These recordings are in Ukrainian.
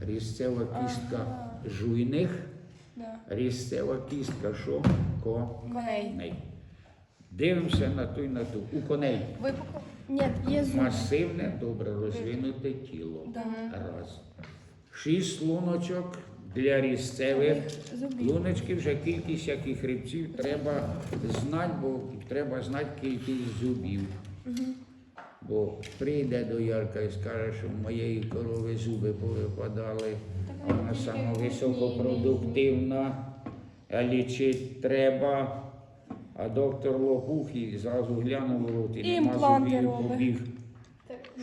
Різцева кістка жуйних, Да. різцева кістка що? Коней. Коней. Дивимося на ту і на ту. У коней Випукло? Ні, є зуби. масивне, добре розвинуте тіло. Да. Раз. Шість луночок для різцевих. Луночки вже кількість яких хребців треба знати, бо треба знати кількість зубів. Бо прийде до Ярка і скаже, що в моєї корови зуби повипадали, вона сама високопродуктивна, а лічить треба. А доктор лопух і зразу глянув в рот і нема зубів, побіг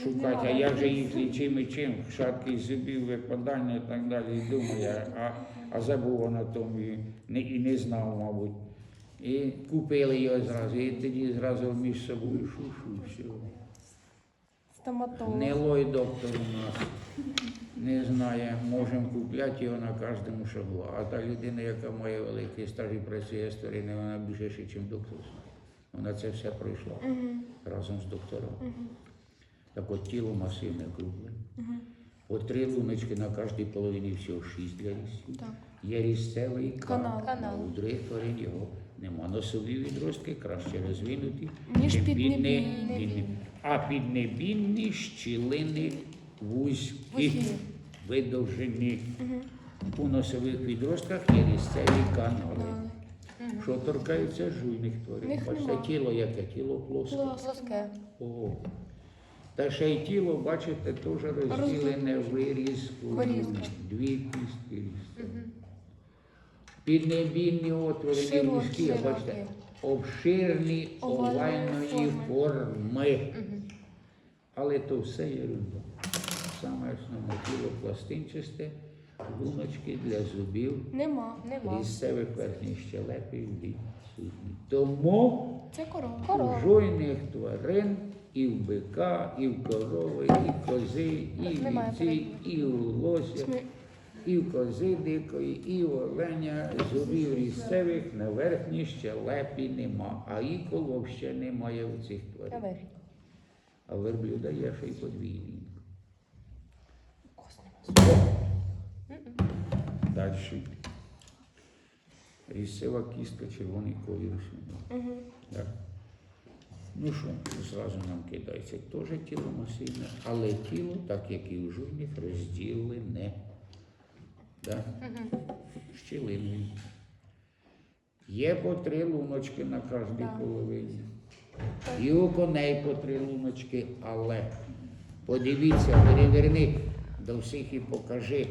шукати, а як же їх лічимо і чим, шатки зубів, випадання і так далі. І думає, а, а забув анатомію не, і не знав, мабуть. І купили його зразу, і тоді зразу між собою шу-шу, все. Стоматолог. Гнилой доктор у нас не знає, можемо купляти його на кожному шагу. А та людина, яка має великий стаж і працює сторіни, вона більше, ще, ніж доктор. Вона це все пройшла разом з доктором. Так от тіло масивне кругле. По три луночки на кожній половині всього шість для різців. Так. Є різцевий Канал. канал. У других тварин його нема. Носові відростки краще розвинуті, Ніж піднебінні. А піднебінні щілини вузькі, видовжені. У носових відростках є різцеві канали. Що торкається жуйних тварин. Бачите, тіло яке? Тіло плоске. Плоске. О. Та ще й тіло, бачите, теж розділене вирізку, Дві кістки різки. Піднебінні отвори а бачите, обширні Овальної форми. Але то все ерунда. Саме основне тіло пластинчасте, луночки для зубів, Нема. Нема. різцевих верхніх щелепів відсутні. Тому Це корова. у жойних тварин, і в бика, і в корови, і в кози, і в вівці, і в лося, і в кози дикої, і в оленя зубів різцевих на верхній щелепі нема, а ікол взагалі немає у цих тварин. А верблюда є ще й подвійний. Далі. Різцева кістка, червоний колір. Угу. Так. Ну що, зразу нам кидається теж тіло масивне, але тіло, так як і у журних, розділене. Да? Щілиною. Є по три луночки на кожній Так. половині. І у коней по три луночки, але подивіться, переверни до всіх і покажи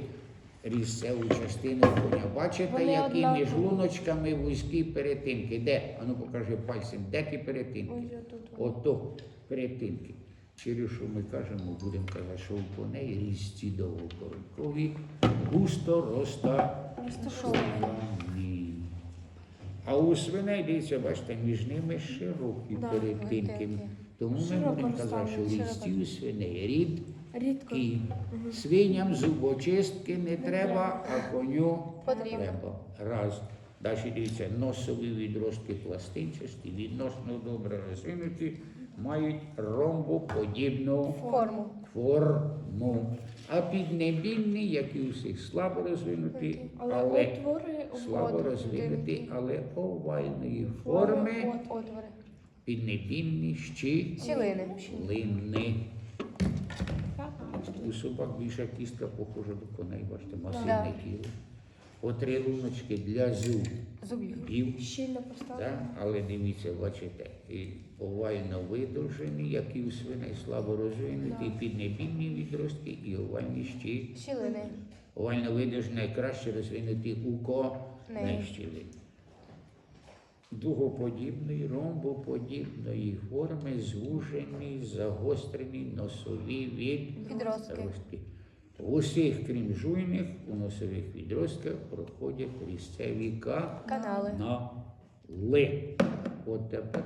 різцеву частину коня. Бачите, Вони які між луночками вузькі перетинки? Де? Ану покажи пальцем, де ті перетинки? Ось отут. Ото перетинки. Через що ми кажемо, будемо казати, що у коней різці довгокороткові, густо розташовані. А у свиней, дивіться, бачите, між ними широкі Да, перетинки. Тому ми Широко будемо казати, що розставлені, різці широко. у свиней рід Рідко. і свиням зубочистки не треба, а коню Потрібно. треба. Раз. Далі дивіться, носові відростки пластинчасті, відносно добре розвинуті, мають ромбоподібну Форму. форму. А піднебінні, як і у всіх, слабо розвинуті, Але, але отвори слабо розвинуті, але овальної форми От, отвори. піднебінні щі Щілини. У собак більша кістка похожа до коней, бачите, масивне Да. тіло. Луночки для Зубів. зубів. Щільно поставлено. Да? Але дивіться, бачите, і овально видовжені, як і у свиней, слабо розвинуті, піднебінні відростки і овальні щі. Щілини. Овально видовжені найкраще розвинуті у коней Неї. щілин. Дугоподібної, ромбоподібної форми, звужені, загострені носові від Відростки. В усіх, крім жуйних, у носових відростках проходять різцеві Канали. канали. От тепер